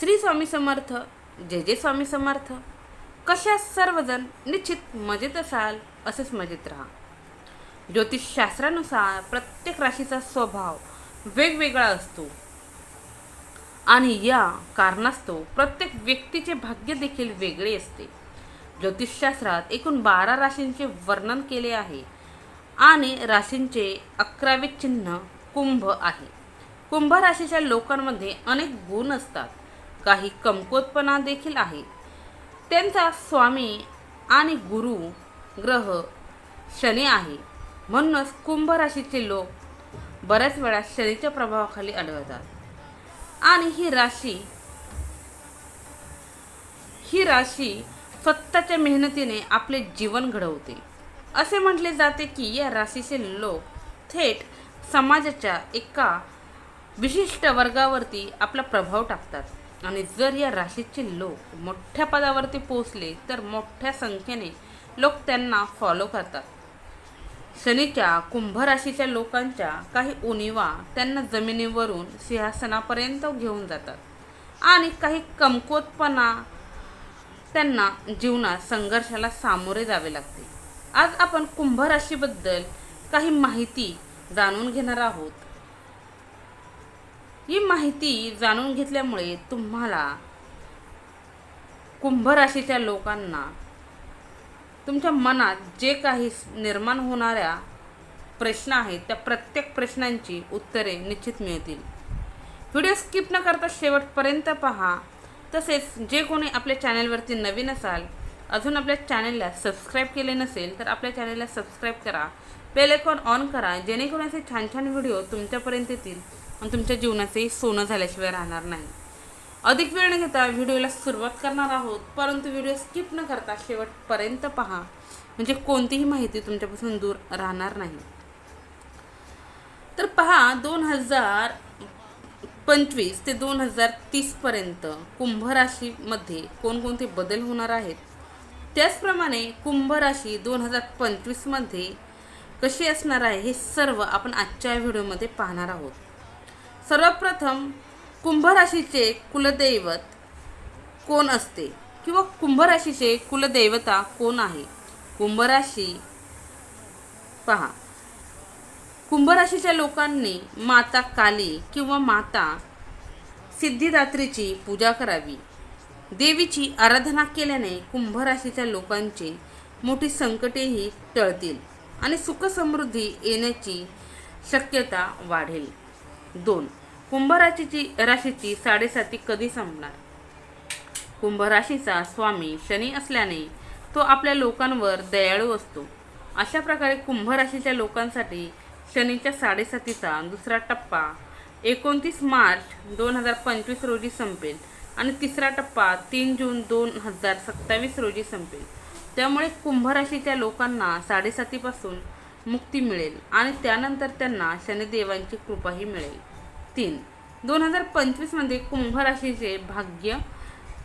श्री स्वामी समर्थ जय जय स्वामी समर्थ. कशा सर्वजण निश्चित मजेत असाल असेच मजेत राहा. ज्योतिषशास्त्रानुसार प्रत्येक राशीचा स्वभाव वेगवेगळा असतो. आणि या कारणास्तव प्रत्येक व्यक्तीचे भाग्य देखील वेगळे असते. ज्योतिषशास्त्रात एकूण बारा राशींचे वर्णन केले आहे. आणि राशींचे अकरावे चिन्ह कुंभ आहे. कुंभ राशीच्या लोकांमध्ये अनेक गुण असतात. काही कमकुवतपणा देखील आहे. त्यांचा स्वामी आणि गुरु ग्रह शनी आहे. म्हणूनच कुंभ राशीचे लोक बऱ्याच वेळा शनीच्या प्रभावाखाली आढळतात. आणि ही राशी ही राशी स्वतःच्या मेहनतीने आपले जीवन घडवते. असे म्हटले जाते की या राशीचे लोक थेट समाजाच्या एका विशिष्ट वर्गावरती आपला प्रभाव टाकतात. आणि जर या राशीचे लोक मोठ्या पदावरती पोहोचले तर मोठ्या संख्येने लोक त्यांना फॉलो करतात. शनीच्या कुंभ राशीच्या लोकांच्या काही उणीवा त्यांना जमिनीवरून सिंहासनापर्यंत घेऊन जातात. आणि काही कमकुवतपणा त्यांना जीवनात संघर्षाला सामोरे जावे लागते. आज आपण कुंभ राशीबद्दल काही माहिती जाणून घेणार आहोत. ही माहिती जाणून घेतल्यामुळे तुम्हाला कुंभ राशीच्या लोकांना तुमच्या मनात जे काही निर्माण होणाऱ्या प्रश्न आहेत त्या प्रत्येक प्रश्नांची उत्तरे निश्चित मिळतील. व्हिडिओ स्किप न करता शेवटपर्यंत पहा. तसेच जे कोणी आपल्या चॅनलवरती नवीन असाल अजून आपल्या चॅनलला सबस्क्राईब केले नसेल तर आपल्या चॅनलला सबस्क्राईब करा. बेल आयकॉन ऑन करा जेणेकरून असे छान छान व्हिडिओ तुमच्यापर्यंत येतील. आणि तुमच्या जीवनाचंही सोनं झाल्याशिवाय राहणार नाही. अधिक वेळ न घेता व्हिडिओला सुरुवात करणार आहोत परंतु व्हिडिओ स्किप न करता शेवटपर्यंत पहा. म्हणजे कोणतीही माहिती तुमच्यापासून दूर राहणार नाही. तर पहा दोन हजार पंचवीस ते दोन हजार तीसपर्यंत कुंभ राशीमध्ये कोणकोणते बदल होणार आहेत? त्याचप्रमाणे कुंभ राशी दोन हजार पंचवीसमध्ये कशी असणार आहे हे सर्व आपण आजच्या व्हिडिओमध्ये पाहणार आहोत. सर्वप्रथम कुंभराशीचे कुलदैवत कोण असते? किंवा कुंभराशीचे कुलदैवता कोण आहे? कुंभराशी पहा. कुंभराशीच्या लोकांनी माता काली किंवा माता सिद्धिदात्रीची पूजा करावी. देवीची आराधना केल्याने कुंभराशीच्या लोकांची मोठी संकटेही टळतील आणि सुखसमृद्धी येण्याची शक्यता वाढेल. दोन. कुंभ राशीची राशीची साडेसाती कधी संपणार? कुंभ राशीचा स्वामी शनी असल्याने तो आपल्या लोकांवर दयाळू असतो. अशा प्रकारे कुंभ राशीच्या लोकांसाठी शनीच्या साडेसातीचा दुसरा टप्पा एकोणतीस मार्च दोन हजार पंचवीस रोजी संपेल आणि तिसरा टप्पा तीन जून दोन हजार सत्तावीस रोजी संपेल. त्यामुळे कुंभ राशीच्या लोकांना साडेसातीपासून मुक्ती मिळेल आणि त्यानंतर त्यांना शनिदेवांची कृपाही मिळेल. तीन. दोन हजार पंचवीसमध्ये कुंभ राशीचे भाग्य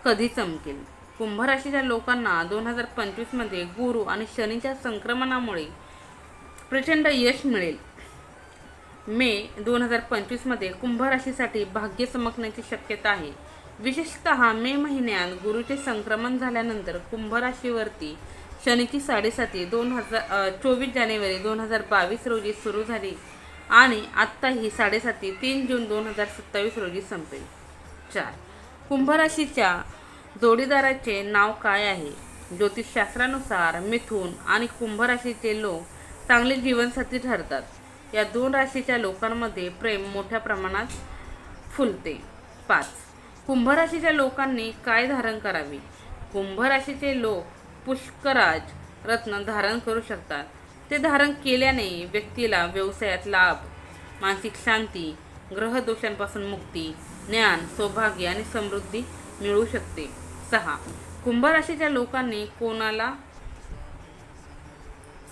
कधी चमकेल? कुंभ राशीच्या लोकांना दोन हजार पंचवीसमध्ये गुरु आणि शनीच्या संक्रमणामुळे प्रचंड यश मिळेल. मे दोन हजार पंचवीसमध्ये कुंभ राशीसाठी भाग्य चमकण्याची शक्यता आहे. विशेषतः मे महिन्यात गुरुचे संक्रमण झाल्यानंतर कुंभ राशीवरती शनीची साडेसाती दोन हजार चोवीस जानेवारी दोन हजार बावीस रोजी सुरू झाली आणि आत्ता ही साडेसाती तीन जून दोन हजार सत्तावीस रोजी संपेल. चार. कुंभ राशीच्या जोडीदाराचे नाव काय आहे? ज्योतिषशास्त्रानुसार मिथून आणि कुंभ राशीचे लोक चांगले जीवनसाथी ठरतात. या दोन राशीच्या लोकांमध्ये प्रेम मोठ्या प्रमाणात फुलते. पाच. कुंभ राशीच्या लोकांनी काय धारण करावे? कुंभ राशीचे लोक पुष्कराज रत्न धारण करू शकतात. ते धारण केल्याने व्यक्तीला व्यवसायात लाभ मानसिक शांती ग्रहदोषांपासून मुक्ती ज्ञान सौभाग्य आणि समृद्धी मिळू शकते. सहा. कुंभ राशीच्या लोकांनी कोणाला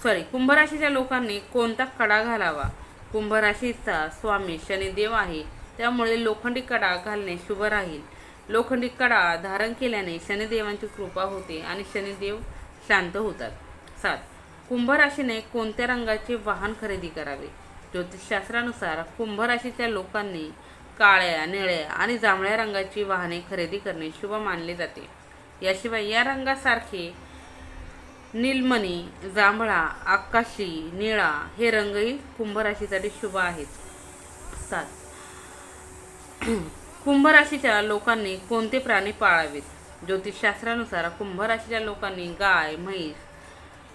सॉरी कुंभ राशीच्या लोकांनी कोणता कडा घालावा? कुंभ राशीचा स्वामी शनिदेव आहे. त्यामुळे लोखंडी कडा घालणे शुभ राहील. लोखंडी कडा धारण केल्याने शनिदेवांची कृपा होते आणि शनिदेव शांत होतात. सात. कुंभ राशीने कोणत्या रंगाचे वाहन खरेदी करावे? ज्योतिषशास्त्रानुसार कुंभ राशीच्या लोकांनी काळ्या निळ्या आणि जांभळ्या रंगाची वाहने खरेदी करणे शुभ मानले जाते. याशिवाय या रंगासारखे नीलमणी जांभळा आकाशी निळा हे रंगही कुंभ राशीसाठी शुभ आहेत. सात. कुंभ राशीच्या लोकांनी कोणते प्राणी पाळावेत? ज्योतिषशास्त्रानुसार कुंभ राशीच्या लोकांनी गाय म्हैस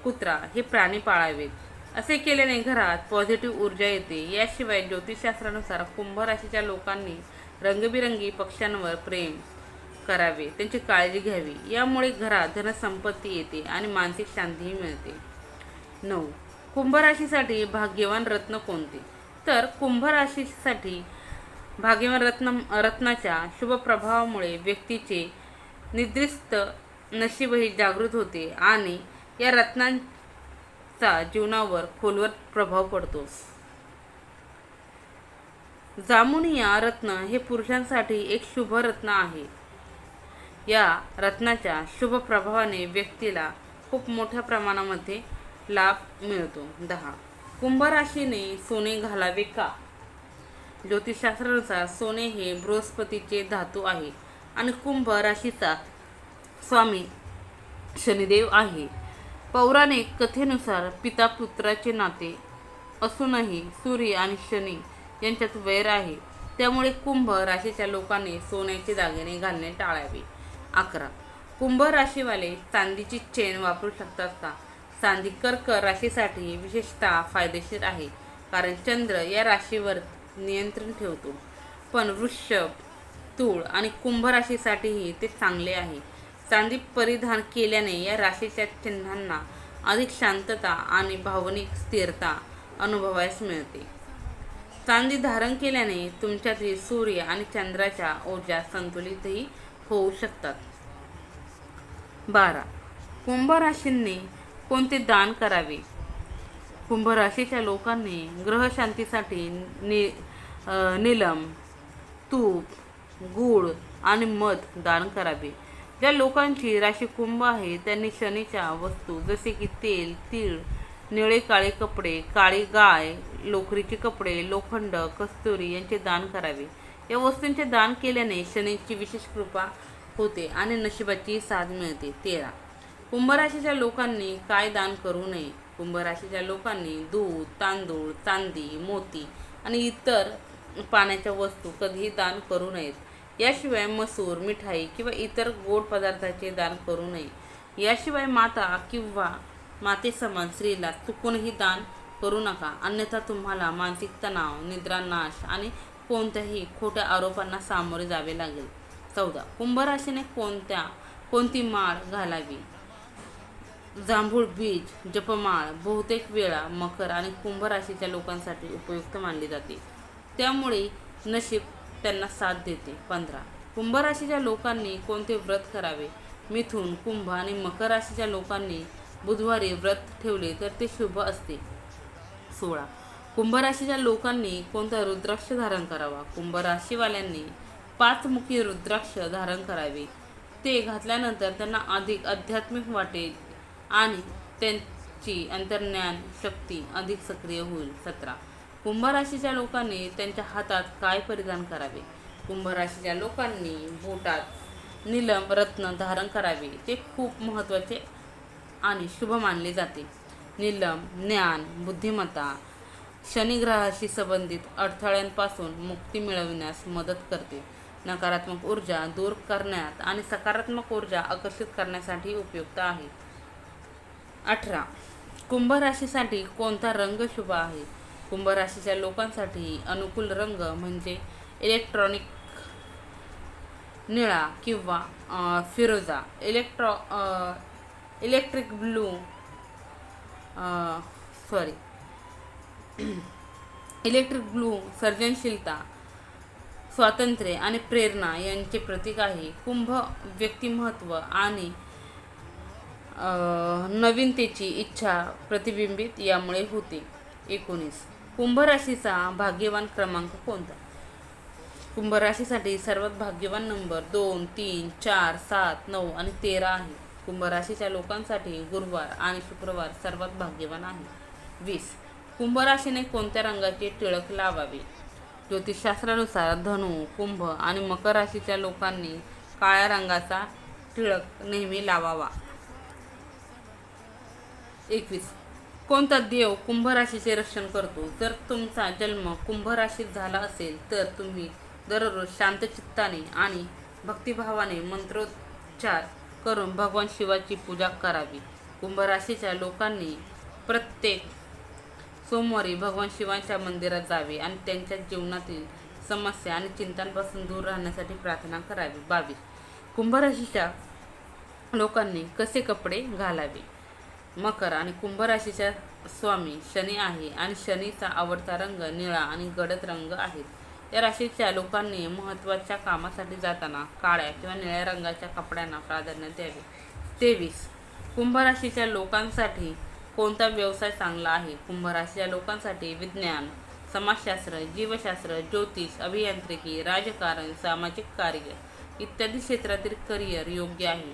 कुत्रा हे प्राणी पाळावेत. असे केल्याने घरात पॉझिटिव्ह ऊर्जा येते. याशिवाय ज्योतिषशास्त्रानुसार कुंभ राशीच्या लोकांनी रंगबिरंगी पक्ष्यांवर प्रेम करावे त्यांची काळजी घ्यावी. यामुळे घरात धनसंपत्ती येते आणि मानसिक शांतीही मिळते. नऊ. कुंभ राशीसाठी भाग्यवान रत्न कोणते? तर कुंभ राशीसाठी भाग्यवान रत्न रत्नाच्या शुभ प्रभावामुळे व्यक्तीचे निद्रिस्त नशीबही जागृत होते आणि या रत्नांचा जीवनावर खोलवर प्रभाव पडतो. जामुनिया रत्न हे पुरुषांसाठी एक शुभ रत्न आहे. या रत्नाच्या शुभ प्रभावाने व्यक्तीला खूप मोठ्या प्रमाणामध्ये लाभ मिळतो. दहा. कुंभ राशीने सोने घालावे का? ज्योतिषशास्त्रानुसार सोने हे बृहस्पतीचे धातू आहे आणि कुंभ राशीचा स्वामी शनिदेव आहे. पौराणिक कथेनुसार पिता पुत्राचे नाते असूनही सूर्य आणि शनी यांच्यात वैर आहे. त्यामुळे कुंभ राशीच्या लोकांनी सोन्याचे दागिने घालणे टाळावे. अकरा. कुंभ राशीवाले चांदीची चेन वापरू शकतात का? चांदी कर्क राशीसाठी विशेषतः फायदेशीर आहे. कारण चंद्र या राशीवर नियंत्रण ठेवतो. पण वृषभ तूळ आणि कुंभ राशीसाठीही ते चांगले आहे. चांदी परिधान केल्याने या राशीच्या चिन्हांना अधिक शांतता आणि भावनिक स्थिरता अनुभवायस मिळते. चांदी धारण केल्याने तुमच्यातील सूर्य आणि चंद्राच्या ऊर्जा संतुलितही होऊ शकतात. बारा. कुंभ राशींनी कोणते दान करावे? कुंभ राशीच्या लोकांनी ग्रहशांतीसाठी नि नीलम तूप गूळ आणि मध दान करावे. ज्या लोकांची राशी कुंभ आहे त्यांनी शनीच्या वस्तू जसे की तेल तीळ निळे काळे कपडे काळी गाय लोकरीचे कपडे लोखंड कस्तुरी यांचे दान करावे. या वस्तूंचे दान केल्याने शनीची विशेष कृपा होते आणि नशिबाची साथ मिळते. तेरा. कुंभ राशीच्या लोकांनी काय दान करू नये? कुंभ राशीच्या लोकांनी दूध तांदूळ चांदी मोती आणि इतर पाण्याच्या वस्तू कधीही दान करू नयेत. याशिवाय मसूर मिठाई किंवा इतर गोड पदार्थाचे दान करू नये. याशिवाय माता किंवा मातेसमान स्त्रीला चुकूनही दान करू नका. अन्यथा तुम्हाला मानसिक तणाव निद्रानाश आणि कोणत्याही खोट्या आरोपांना सामोरे जावे लागेल. चौदा. कुंभ राशीने कोणत्या कोणती माळ घालावी? जांभूळ बीज जपमाळ बहुतेक वेळा मकर आणि कुंभ राशीच्या लोकांसाठी उपयुक्त मानली जाते. त्यामुळे नशीब त्यांना साथ देते. पंधरा. कुंभ राशीच्या लोकांनी कोणते व्रत करावे? मिथून कुंभ आणि मकर राशीच्या लोकांनी बुधवारी व्रत ठेवले तर ते शुभ असते. सोळा. कुंभ राशीच्या लोकांनी कोणता रुद्राक्ष धारण करावा? कुंभ राशीवाल्यांनी पाचमुखी रुद्राक्ष धारण करावे. ते घातल्यानंतर त्यांना अधिक आध्यात्मिक वाटेल आणि त्यांची अंतर्ज्ञान शक्ती अधिक सक्रिय होईल. सतरा. कुंभ राशीच्या लोकांनी त्यांच्या हातात काय परिधान करावे? कुंभ राशीच्या लोकांनी बोटात निलम रत्न धारण करावे. ते खूप महत्त्वाचे आणि शुभ मानले जाते. नीलम ज्ञान बुद्धिमत्ता शनिग्रहाशी संबंधित अडथळ्यांपासून मुक्ती मिळविण्यास मदत करते. नकारात्मक ऊर्जा दूर करण्यात आणि सकारात्मक ऊर्जा आकर्षित करण्यासाठी उपयुक्त आहे. अठरा. कुंभ राशीसाठी कोणता रंग शुभ आहे? कुंभ राशीच्या लोकांसाठी अनुकूल रंग म्हणजे इलेक्ट्रॉनिक निळा किंवा फिरोजा. इलेक्ट्रॉ electric blue sorry electric blue सर्जनशीलता स्वातंत्र्य आणि प्रेरणा यांचे प्रतीक आहे. कुंभ व्यक्तिमत्व आणि नवीनतेची इच्छा प्रतिबिंबित यामुळे होते. एकोणीस. कुंभ राशीचा भाग्यवान क्रमांक कोणता? कुंभ राशीसाठी सर्वात भाग्यवान नंबर दोन तीन चार सात नऊ आणि तेरा आहे. कुंभ राशीच्या लोकांसाठी गुरुवार आणि शुक्रवार सर्वात भाग्यवान आहे. वीस. कुंभ राशीने कोणत्या रंगाचे टिळक लावावे? ज्योतिषशास्त्रानुसार धनु कुंभ आणि मकर राशीच्या लोकांनी काळ्या रंगाचा टिळक नेहमी लावावा. एकवीस. कोणता देव कुंभ राशीचे रक्षण करतो? जर तुमचा जन्म कुंभ राशीत झाला असेल तर तुम्ही दररोज शांतचित्ताने आणि भक्तिभावाने मंत्रोच्चार करून भगवान शिवाची पूजा करावी. कुंभ राशीच्या लोकांनी प्रत्येक सोमवारी भगवान शिवांच्या मंदिरात जावे आणि त्यांच्या जीवनातील समस्या आणि चिंतांपासून दूर राहण्यासाठी प्रार्थना करावी. बावीस. कुंभ राशीच्या लोकांनी कसे कपडे घालावे? मकर आणि कुंभ राशीच्या स्वामी शनी आहे आणि शनीचा आवडता रंग निळा आणि गडद रंग आहे. या राशीच्या लोकांनी महत्त्वाच्या कामासाठी जाताना काळ्या किंवा निळ्या रंगाच्या कपड्यांना प्राधान्य द्यावे. तेवीस. कुंभ राशीच्या लोकांसाठी कोणता व्यवसाय चांगला आहे? कुंभ राशीच्या लोकांसाठी विज्ञान समाजशास्त्र जीवशास्त्र ज्योतिष अभियांत्रिकी राजकारण सामाजिक कार्य इत्यादी क्षेत्रातील करिअर योग्य आहे.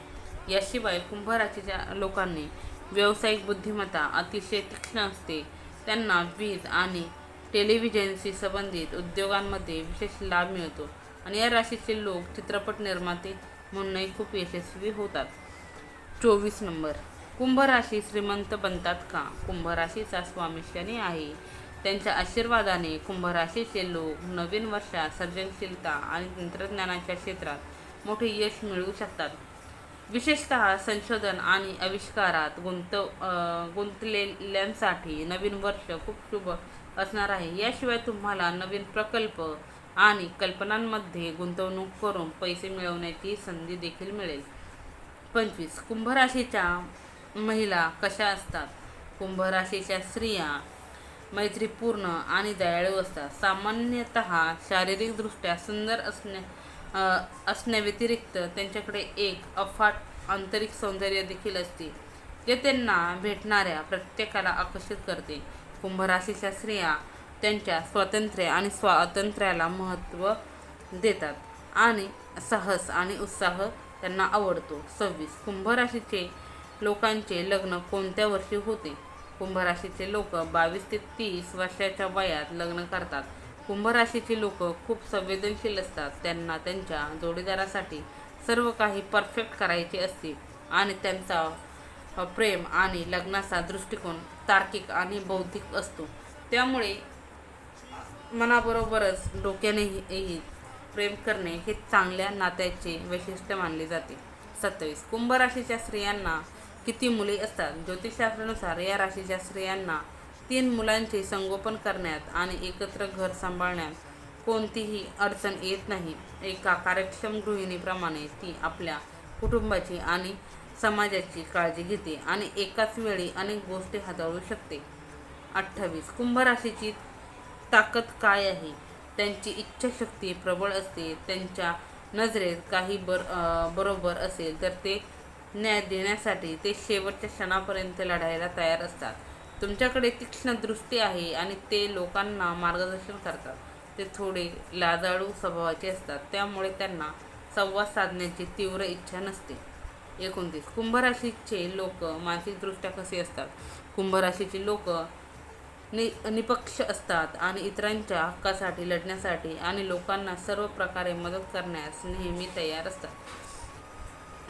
याशिवाय कुंभ राशीच्या लोकांनी व्यावसायिक बुद्धिमत्ता अतिशय तीक्ष्ण असते. त्यांना वीज आणि टेलिव्हिजनशी संबंधित उद्योगांमध्ये विशेष लाभ मिळतो आणि या राशीचे लोक चित्रपट निर्माते म्हणूनही खूप यशस्वी होतात. चोवीस नंबर. कुंभ राशी श्रीमंत बनतात का? कुंभ राशीचा स्वामी शनी आहे. त्यांच्या आशीर्वादाने कुंभ राशीचे लोक नवीन वर्षात सर्जनशीलता आणि तंत्रज्ञानाच्या क्षेत्रात मोठे यश मिळवू शकतात. विशेषतः संशोधन आणि आविष्कारात गुंत गुंतलेल्यांसाठी नवीन वर्ष खूप शुभ असणार आहे. याशिवाय तुम्हाला नवीन प्रकल्प आणि कल्पनांमध्ये गुंतवणूक करून पैसे मिळवण्याची संधी देखील मिळेल. पंचवीस. कुंभराशीच्या महिला कशा असतात? कुंभराशीच्या स्त्रिया मैत्रीपूर्ण आणि दयाळू असतात. सामान्यतः शारीरिकदृष्ट्या सुंदर असण्या असण्याव्यतिरिक्त त्यांच्याकडे एक अफाट आंतरिक सौंदर्य देखील असते जे त्यांना भेटणाऱ्या प्रत्येकाला आकर्षित करते. कुंभ राशीच्या स्त्रिया त्यांच्या स्वातंत्र्य आणि स्वातंत्र्याला महत्त्व देतात आणि साहस आणि उत्साह त्यांना आवडतो. सव्वीस. कुंभ राशीचे लोकांचे लग्न कोणत्या वर्षी होते? कुंभ राशीचे लोक बावीस ते तीस वर्षाच्या वयात लग्न करतात. कुंभ राशीची लोक खूप संवेदनशील असतात. त्यांना त्यांच्या जोडीदारासाठी सर्व काही परफेक्ट करायचे असते. आणि त्यांचा प्रेम आणि लग्नाचा दृष्टिकोन तार्किक आणि बौद्धिक असतो. त्यामुळे मनाबरोबरच डोक्यानेही प्रेम करणे हे चांगल्या नात्याचे वैशिष्ट्य मानले जाते. सत्तावीस. कुंभ राशीच्या स्त्रियांना किती मुले असतात? ज्योतिषशास्त्रानुसार या राशीच्या स्त्रियांना तीन मुलांचे संगोपन करण्यात आणि एकत्र घर सांभाळण्यात कोणतीही अडचण येत नाही. एका कार्यक्षम गृहिणीप्रमाणे ती आपल्या कुटुंबाची आणि समाजाची काळजी घेते आणि एकाच वेळी अनेक गोष्टी हाताळू शकते. अठ्ठावीस. कुंभ राशीची ताकद काय आहे? त्यांची इच्छाशक्ती प्रबळ असते. त्यांच्या नजरेत काही बर बरोबर असेल तर ते न्याय देण्यासाठी ते शेवटच्या क्षणापर्यंत लढायला तयार असतात. तुमच्याकडे तीक्ष्ण दृष्टी आहे आणि ते लोकांना मार्गदर्शन करतात. ते थोडे लाजाळू स्वभावाचे असतात. त्यामुळे त्यांना संवाद साधण्याची तीव्र इच्छा नसते. एकोणतीस. कुंभ राशीचे लोक मानसिकदृष्ट्या कसे असतात? कुंभ राशीचे लोक नि निपक्ष असतात आणि इतरांच्या हक्कासाठी लढण्यासाठी आणि लोकांना सर्व प्रकारे मदत करण्यास नेहमी तयार असतात.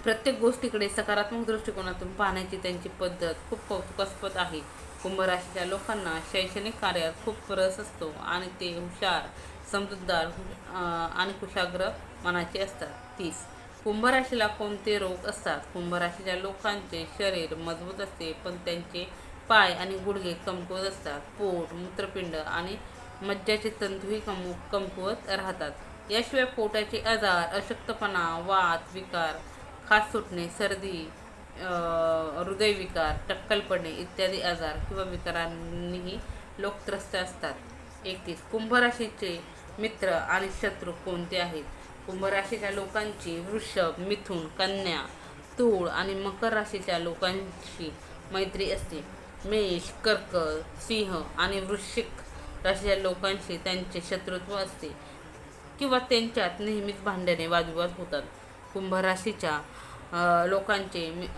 प्रत्येक गोष्टीकडे सकारात्मक दृष्टिकोनातून पाहण्याची त्यांची पद्धत खूप कौतुकास्पद आहे. कुंभ राशीच्या लोकांना शैक्षणिक कार्यात खूप रस असतो आणि ते हुशार समजूतदार आणि कुशाग्र मनाचे असतात. तीस. कुंभराशीला कोणते रोग असतात? कुंभराशीच्या लोकांचे शरीर मजबूत असते पण त्यांचे पाय आणि गुडघे कमकुवत असतात. पोट मूत्रपिंड आणि मज्जाचे तंतूही कमु कमकुवत राहतात. याशिवाय पोटाचे आजार अशक्तपणा वात विकार खास सुटणे सर्दी हृदयविकार टक्कलपणे इत्यादी आजार किंवा विकारांनीही लोक त्रस्त असतात. एकतीस कुंभ राशीचे मित्र आणि शत्रू कोणते आहेत? कुंभ राशीच्या लोकांची वृषभ मिथुन कन्या तूळ आणि मकर राशीच्या लोकांशी मैत्री असते. मेष कर्क सिंह आणि वृश्चिक राशीच्या लोकांशी त्यांचे शत्रुत्व असते किंवा त्यांच्यात नेहमीच भांडणे वादविवाद होतात. कुंभ राशीच्या लोकांचे मि-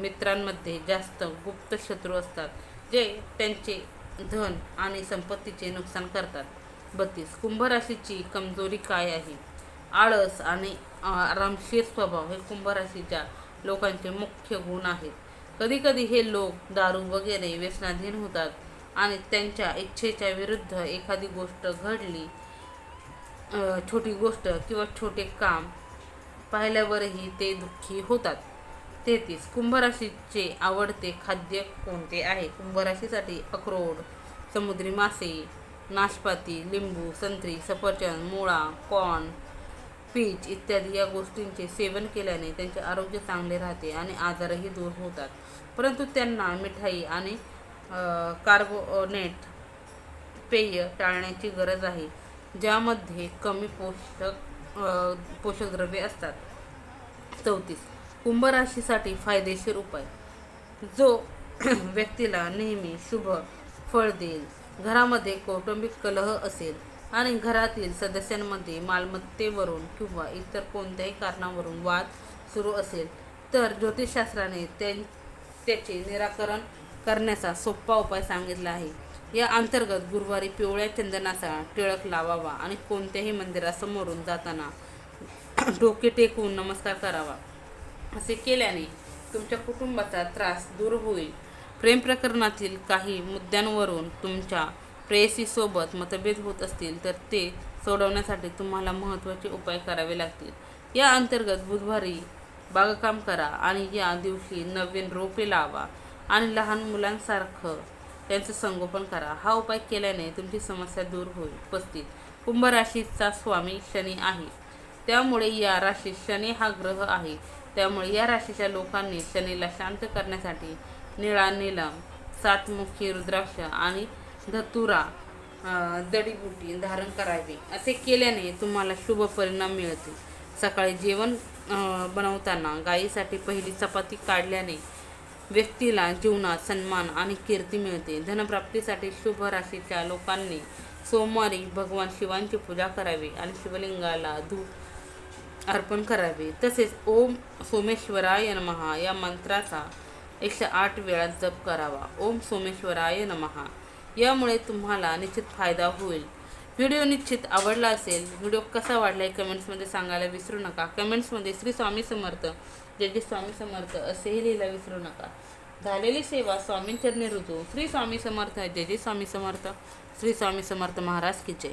मित्रांमध्ये जास्त गुप्त शत्रू असतात जे त्यांचे धन आणि संपत्तीचे नुकसान करतात. बत्तीस कुंभ राशीची कमजोरी काय आहे? आळस आणि आरामशीर स्वभाव हे कुंभ राशीच्या लोकांचे मुख्य गुण आहेत. कधीकधी हे लोक दारू वगैरे व्यसनाधीन होतात आणि त्यांच्या इच्छेच्या विरुद्ध एखादी गोष्ट घडली छोटी गोष्ट किंवा छोटे काम पाहिल्यावरही ते दुःखी होतात. तेहतीस कुंभराशीचे आवडते खाद्य कोणते आहे? कुंभराशीसाठी अक्रोड समुद्री मासे नाशपाती लिंबू संत्री सफरचंद मुळा कॉर्न पीच इत्यादी या गोष्टींचे सेवन केल्याने त्यांचे आरोग्य चांगले राहते आणि आजारही दूर होतात. परंतु त्यांना मिठाई आणि कार्बोनेट पेय टाळण्याची गरज आहे ज्यामध्ये कमी पोषक पोषकद्रव्ये पोषक द्रव्ये असतात. चौतीस. कुंभ राशीसाठी फायदेशीर उपाय. जो व्यक्तीला नेहमी शुभ फळ देईल. घरामध्ये कौटुंबिक कलह असेल आणि घरातील सदस्यांमध्ये मालमत्तेवरून किंवा इतर कोणत्याही कारणावरून वाद सुरू असेल तर ज्योतिषशास्त्राने त्या त्याचे निराकरण करण्याचा सोपा उपाय सांगितला आहे. या अंतर्गत गुरुवारी पिवळ्या चंदनाचा टिळक लावावा आणि कोणत्याही मंदिरासमोरून जाताना डोके टेकवून नमस्कार करावा. असे केल्याने तुमच्या कुटुंबाचा त्रास दूर होईल. प्रेम प्रकरणातील काही मुद्द्यांवरून तुमच्या प्रेयसीसोबत मतभेद होत असतील तर ते सोडवण्यासाठी तुम्हाला महत्त्वाचे उपाय करावे लागतील. या अंतर्गत बुधवारी बागकाम करा आणि या दिवशी नवीन रोपे लावा. आणि लहान मुलांसारखं त्यांचं संगोपन करा. हा उपाय केल्याने तुमची समस्या दूर होईल. पस्तीस कुंभ राशीचा स्वामी शनी आहे. त्यामुळे या राशीत शनी हा ग्रह आहे. त्यामुळे या राशीच्या लोकांनी शनीला शांत करण्यासाठी निळा नीलम सातमुखी रुद्राक्ष आणि धतुरा जडीबुटी धारण करावी. असे केल्याने तुम्हाला शुभ परिणाम मिळतील. सकाळी जेवण बनवताना गायीसाठी पहिली चपाती काढल्याने व्यक्तीला जीवनात सन्मान आणि कीर्ती मिळते. धनप्राप्तीसाठी शुभ राशीच्या लोकांनी सोमवारी भगवान शिवांची पूजा करावी आणि शिवलिंगाला धूप अर्पण करावे. तसेच ओम सोमेश्वराय नमहा या मंत्राचा एकशे आठ वेळा जप करावा. ओम सोमेश्वराय नमहा यामुळे तुम्हाला निश्चित फायदा होईल. व्हिडिओ निश्चित आवडला असेल व्हिडिओ कसा वाढला आहे कमेंट्समध्ये सांगायला विसरू नका. कमेंट्समध्ये श्री स्वामी समर्थ जय जय स्वामी समर्थ असेही लिहायला विसरू नका. झालेली सेवा स्वामींचरणी ऋतू. श्री स्वामी समर्थ जय जय स्वामी समर्थ. श्री स्वामी समर्थ महाराज की जय.